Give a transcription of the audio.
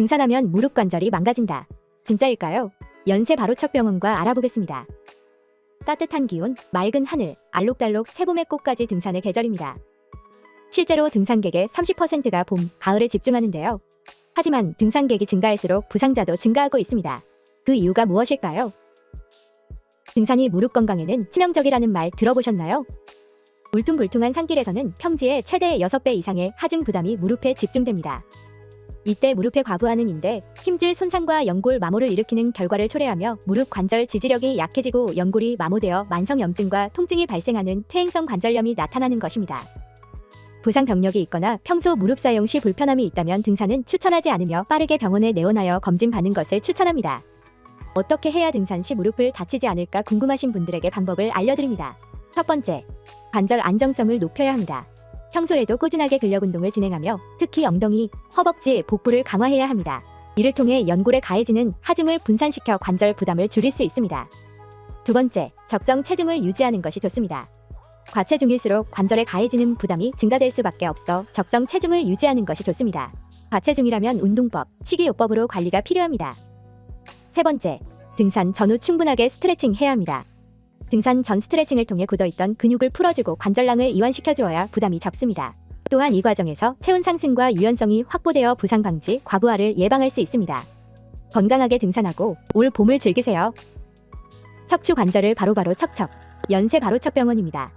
등산하면 무릎 관절이 망가진다. 진짜일까요? 연세 바로 척병원과 알아보겠습니다. 따뜻한 기온, 맑은 하늘, 알록달록 새봄의 꽃까지 등산의 계절입니다. 실제로 등산객의 30%가 봄, 가을에 집중하는데요. 하지만 등산객이 증가할수록 부상자도 증가하고 있습니다. 그 이유가 무엇일까요? 등산이 무릎 건강에는 치명적이라는 말 들어보셨나요? 울퉁불퉁한 산길에서는 평지의 최대 6배 이상의 하중 부담이 무릎에 집중됩니다. 이때 무릎의 과부하는 인대, 힘줄 손상과 연골 마모를 일으키는 결과를 초래하며 무릎 관절 지지력이 약해지고 연골이 마모되어 만성염증과 통증이 발생하는 퇴행성 관절염이 나타나는 것입니다. 부상 병력이 있거나 평소 무릎 사용 시 불편함이 있다면 등산은 추천하지 않으며 빠르게 병원에 내원하여 검진 받는 것을 추천합니다. 어떻게 해야 등산 시 무릎을 다치지 않을까 궁금하신 분들에게 방법을 알려드립니다. 첫 번째, 관절 안정성을 높여야 합니다. 평소에도 꾸준하게 근력 운동을 진행하며 특히 엉덩이, 허벅지, 복부를 강화해야 합니다. 이를 통해 연골에 가해지는 하중을 분산시켜 관절 부담을 줄일 수 있습니다. 두 번째, 적정 체중을 유지하는 것이 좋습니다. 과체중일수록 관절에 가해지는 부담이 증가될 수밖에 없어 적정 체중을 유지하는 것이 좋습니다. 과체중이라면 운동법, 식이요법으로 관리가 필요합니다. 세 번째, 등산 전후 충분하게 스트레칭 해야 합니다. 등산 전 스트레칭을 통해 굳어있던 근육을 풀어주고 관절랑을 이완시켜 주어야 부담이 적습니다. 또한 이 과정에서 체온 상승과 유연성이 확보되어 부상 방지, 과부하를 예방할 수 있습니다. 건강하게 등산하고 올 봄을 즐기세요. 척추 관절을 바로바로 척척. 연세 바로척병원입니다.